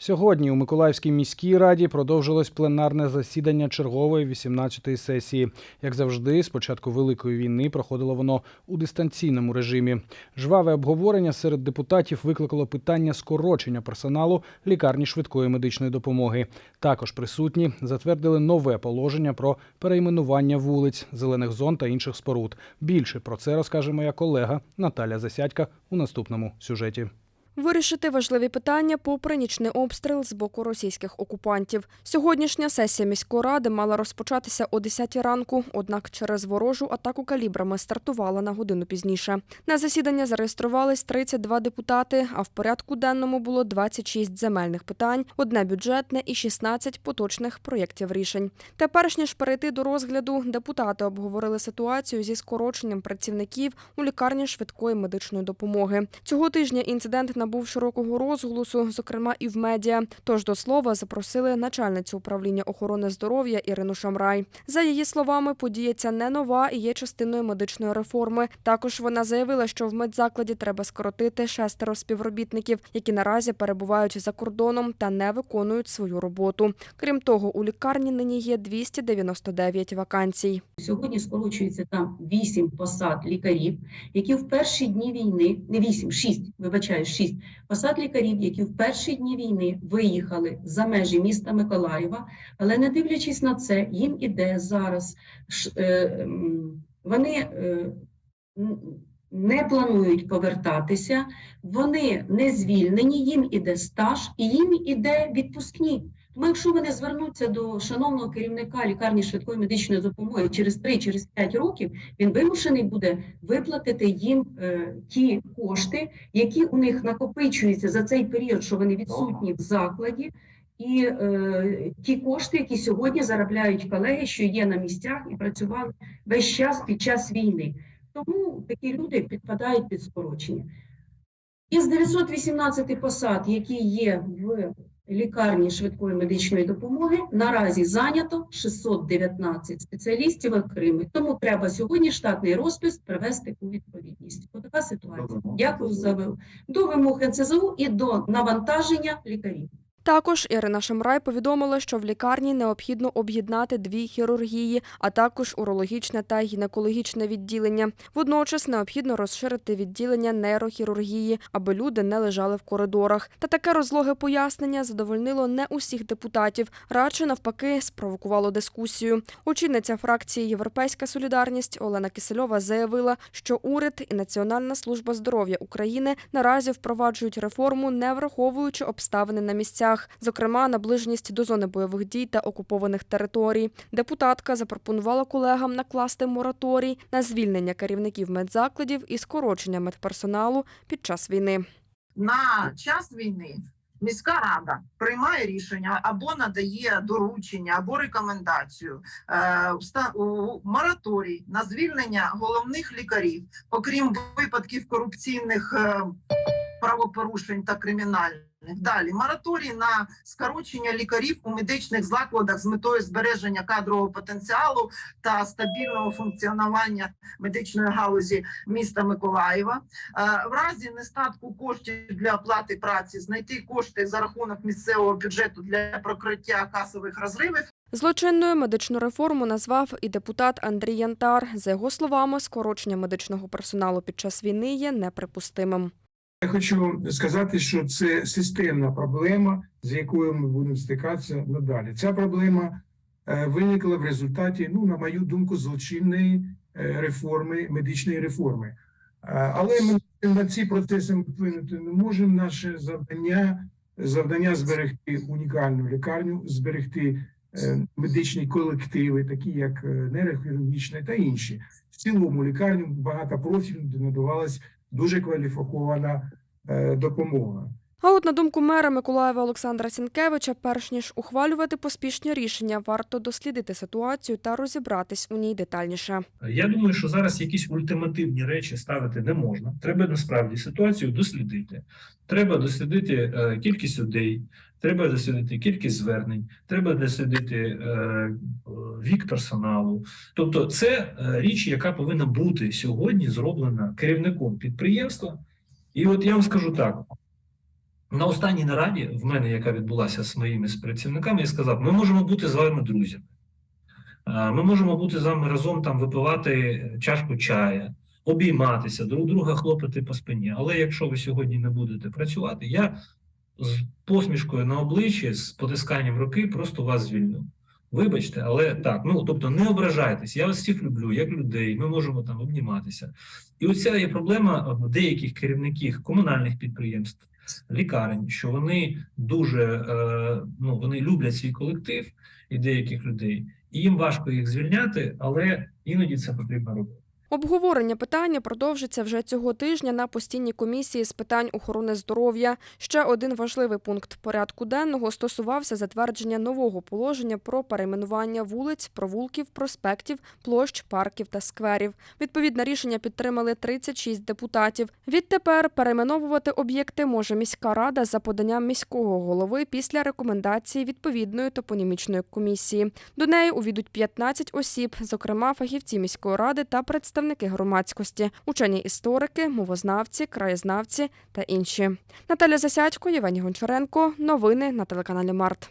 Сьогодні у Миколаївській міській раді продовжилось пленарне засідання чергової 18-ї сесії. Як завжди, з початку великої війни проходило воно у дистанційному режимі. Жваве обговорення серед депутатів викликало питання скорочення персоналу лікарні швидкої медичної допомоги. Також присутні затвердили нове положення про перейменування вулиць, зелених зон та інших споруд. Більше про це розкаже моя колега Наталя Засядька у наступному сюжеті. Вирішити важливі питання попри нічний обстріл з боку російських окупантів. Сьогоднішня сесія міської ради мала розпочатися о 10 ранку, однак через ворожу атаку калібрами стартувала на годину пізніше. На засідання зареєструвались 32 депутати, а в порядку денному було 26 земельних питань, одне бюджетне і 16 поточних проєктів рішень. Та перш ніж перейти до розгляду, депутати обговорили ситуацію зі скороченням працівників у лікарні швидкої медичної допомоги. Цього тижня інцидент набув широкого розголосу, зокрема і в медіа. Тож до слова запросили начальницю управління охорони здоров'я Ірину Шамрай. За її словами, подія ця не нова і є частиною медичної реформи. Також вона заявила, що в медзакладі треба скоротити шестеро співробітників, які наразі перебувають за кордоном та не виконують свою роботу. Крім того, у лікарні нині є 299 вакансій. Сьогодні скорочується там 8 посад лікарів, які в перші дні війни, не 8, 6, вибачаю, 6 посад лікарів, які в перші дні війни виїхали за межі міста Миколаєва, але не дивлячись на це, їм іде зараз, е, вони е, не планують повертатися, вони не звільнені, їм іде стаж і їм іде відпускні. Тому якщо вони звернуться до шановного керівника лікарні швидкої медичної допомоги через 3 через років, він вимушений буде виплатити їм е, ті кошти, які у них накопичуються за цей період, що вони відсутні в закладі, і е, ті кошти, які сьогодні заробляють колеги, що є на місцях і працювали весь час під час війни. Тому такі люди підпадають під скорочення. Із 918 посад, які є в лікарні швидкої медичної допомоги, наразі зайнято 619 спеціалістів окремих. Тому треба сьогодні штатний розпис привести у відповідність. Отака ситуація. Дякую за до вимог НСЗУ і до навантаження лікарів. Також Ірина Шамрай повідомила, що в лікарні необхідно об'єднати дві хірургії, а також урологічне та гінекологічне відділення. Водночас необхідно розширити відділення нейрохірургії, аби люди не лежали в коридорах. Та таке розлоге пояснення задовольнило не усіх депутатів, радше навпаки спровокувало дискусію. Очільниця фракції Європейська солідарність Олена Кисельова заявила, що уряд і Національна служба здоров'я України наразі впроваджують реформу, не враховуючи обставини на місцях, зокрема наближеність до зони бойових дій та окупованих територій. Депутатка запропонувала колегам накласти мораторій на звільнення керівників медзакладів і скорочення медперсоналу під час війни. на час війни міська рада приймає рішення або надає доручення, або рекомендацію е, мораторій на звільнення головних лікарів, окрім випадків корупційних е, правопорушень та кримінальних. Далі мораторій на скорочення лікарів у медичних закладах з метою збереження кадрового потенціалу та стабільного функціонування медичної галузі міста Миколаєва. Е, В разі нестатку коштів для оплати праці знайти кошти за рахунок місцевого бюджету для прокриття касових розривів Злочинною медичну реформу назвав і депутат Андрій Янтар. За його словами, скорочення медичного персоналу під час війни є неприпустимим. Я хочу сказати, що це системна проблема, з якою ми будемо стикатися надалі. Ця проблема е, виникла в результаті, ну, на мою думку, злочинної е, реформи, медичної реформи. Е, Але ми на ці процеси вплинути не можемо. Наше завдання завдання зберегти унікальну лікарню, зберегти медичні колективи, такі як нейрохірургічна та інші. В цілому лікарню багатопрофільно де надавалась дуже кваліфікована е, допомога. А от на думку мера Миколаєва Олександра Сінкевича, перш ніж ухвалювати поспішні рішення, варто дослідити ситуацію та розібратись у ній детальніше. Я думаю, що зараз якісь ультимативні речі ставити не можна. Треба насправді ситуацію дослідити. Треба дослідити е, кількість людей, треба дослідити кількість звернень, треба дослідити е, вік персоналу. Тобто, це е, річ, яка повинна бути сьогодні зроблена керівником підприємства. І от я вам скажу так: На останній нараді, в мене, яка відбулася з моїми співпрацівниками, я сказав: ми можемо бути з вами друзями. Ми можемо бути з вами разом там випивати чашку чая, обійматися, друг друга хлопати по спині. Але якщо ви сьогодні не будете працювати, я з посмішкою на обличчі, з потисканням руки просто вас звільню. Вибачте, але так, ну тобто не ображайтесь. Я вас всіх люблю, як людей. Ми можемо там обніматися. І оця є проблема в деяких керівників комунальних підприємств, лікарень, що вони дуже е, ну вони люблять свій колектив і деяких людей, і їм важко їх звільняти, але іноді це потрібно робити. Обговорення питання продовжиться вже цього тижня на постійній комісії з питань охорони здоров'я. Ще один важливий пункт порядку денного стосувався затвердження нового положення про перейменування вулиць, провулків, проспектів, площ, парків та скверів. Відповідне рішення підтримали 36 депутатів. Відтепер перейменовувати об'єкти може міська рада за поданням міського голови після рекомендації відповідної топонімічної комісії. До неї увійдуть 15 осіб, зокрема фахівці міської ради та представники громадськості, учені історики, мовознавці, краєзнавці та інші. Наталя Засядько, Євгеній Гончаренко. Новини на телеканалі Март.